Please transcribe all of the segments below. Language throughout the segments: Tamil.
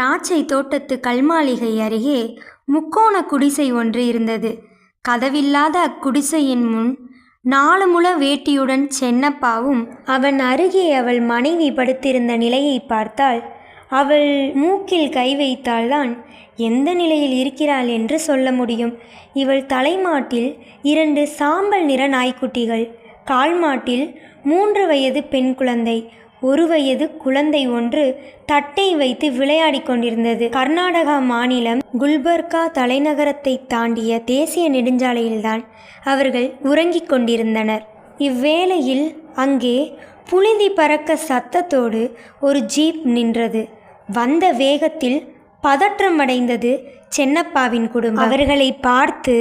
திராட்சை தோட்டத்து கல்மாளிகை அருகே முக்கோண குடிசை ஒன்று இருந்தது. கதவில்லாத அக்குடிசையின் முன் நாலு முழ வேட்டியுடன் சென்னப்பாவும் அவன் அருகே அவள் மனைவி படுத்திருந்த நிலையை பார்த்தால் அவள் மூக்கில் கை வைத்தால்தான் எந்த நிலையில் இருக்கிறாள் என்று சொல்ல முடியும். இவள் தலைமாட்டில் இரண்டு சாம்பல் நிற நாய்க்குட்டிகள் கால்மாட்டில் மூன்று வயது பெண் குழந்தை ஒரு வயது குழந்தை ஒன்று தட்டை வைத்து விளையாடிக் கொண்டிருந்தது. கர்நாடகா மாநிலம் குல்பர்கா தலைநகரத்தை தாண்டிய தேசிய நெடுஞ்சாலையில்தான் அவர்கள் உறங்கிக் கொண்டிருந்தனர். இவ்வேளையில் அங்கே புழுதி பறக்க சத்தத்தோடு ஒரு ஜீப் நின்றது. வந்த வேகத்தில் பதற்றமடைந்தது சென்னப்பாவின் குடும்பம். அவர்களை பார்த்து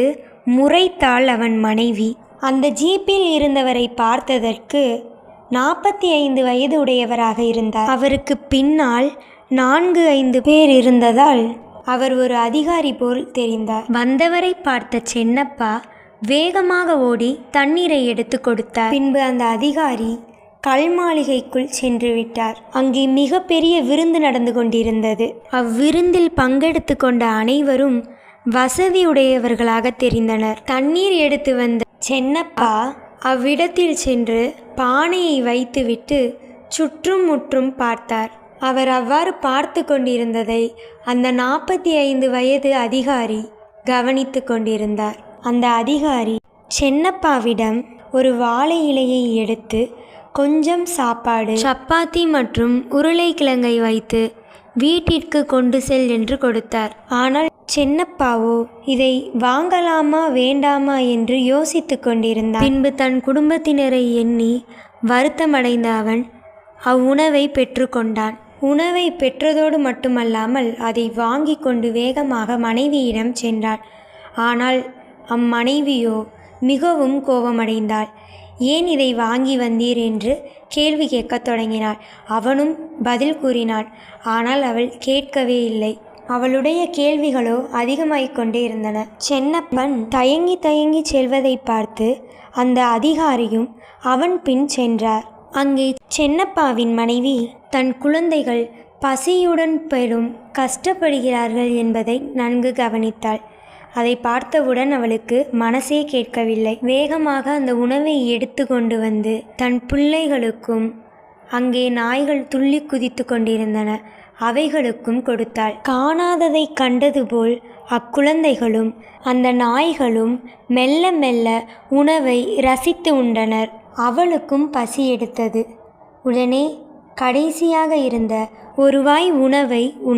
முறைத்தாள் அவன் மனைவி. அந்த ஜீப்பில் இருந்தவரை பார்த்ததற்கு நாற்பத்தி ஐந்து வயது உடையவராக இருந்தார். அவருக்கு பின்னால் நான்கு ஐந்து பேர் இருந்ததால் அவர் ஒரு அதிகாரி போல் தெரிந்தார். வந்தவரை பார்த்த சென்னப்பா வேகமாக ஓடி தண்ணீரை எடுத்து கொடுத்தார். பின்பு அந்த அதிகாரி கல்மாளிகைக்குள் சென்று விட்டார். அங்கே மிகப்பெரிய விருந்து நடந்து கொண்டிருந்தது. அவ்விருந்தில் பங்கெடுத்து கொண்ட அனைவரும் வசதியுடையவர்களாக தெரிந்தனர். தண்ணீர் எடுத்து வந்த சென்னப்பா அவ்விடத்தில் சென்று பானையை வைத்துவிட்டு சுற்றும் முற்றும் பார்த்தார். அவர் அவ்வாறு பார்த்து கொண்டிருந்ததை அந்த நாற்பத்தி ஐந்து வயது அதிகாரி கவனித்து கொண்டிருந்தார். அந்த அதிகாரி சென்னப்பாவிடம் ஒரு வாழை இலையை எடுத்து கொஞ்சம் சாப்பாடு சப்பாத்தி மற்றும் உருளைக்கிழங்கை வைத்து வீட்டிற்கு கொண்டு செல் என்று கொடுத்தார். ஆனால் சென்னப்பாவோ இதை வாங்கலாமா வேண்டாமா என்று யோசித்து கொண்டிருந்தான். பின்பு தன் குடும்பத்தினரை எண்ணி வருத்தமடைந்த அவன் அவ்வுணவை பெற்றுக்கொண்டான் உணவை பெற்றதோடு மட்டுமல்லாமல் அதை வாங்கி கொண்டு வேகமாக மனைவியிடம் சென்றான் ஆனால் அம்மனைவியோ மிகவும் கோபமடைந்தாள். ஏன் இதை வாங்கி வந்தீர்? என்று கேள்வி கேட்கத் தொடங்கினாள். அவனும் பதில் கூறினான். ஆனால் அவள் கேட்கவே இல்லை. அவளுடைய கேள்விகளோ அதிகமாகிக் கொண்டே இருந்தன. சென்னப்பன் தயங்கி தயங்கி செல்வதை பார்த்து அந்த அதிகாரியும் அவன் பின் சென்றார். அங்கே சென்னப்பாவின் மனைவி தன் குழந்தைகள் பசியுடன் பெரும் கஷ்டப்படுகிறார்கள் என்பதை நன்கு கவனித்தாள். அதை பார்த்தவுடன் அவளுக்கு மனசே கேட்கவில்லை. வேகமாக அந்த உணவை எடுத்து கொண்டு வந்து தன் பிள்ளைகளுக்கும் அங்கே நாய்கள் துள்ளி குதித்து கொண்டிருந்தன. அவைகளுக்கும் கொடுத்தாள். காணாததை கண்டது போல் அக்குழந்தைகளும் அந்த நாய்களும் மெல்ல மெல்ல உணவை ரசித்து உண்டனர். அவளுக்கும் பசி எடுத்தது. உடனே கடைசியாக இருந்த ஒரு வாய் உணவை உண்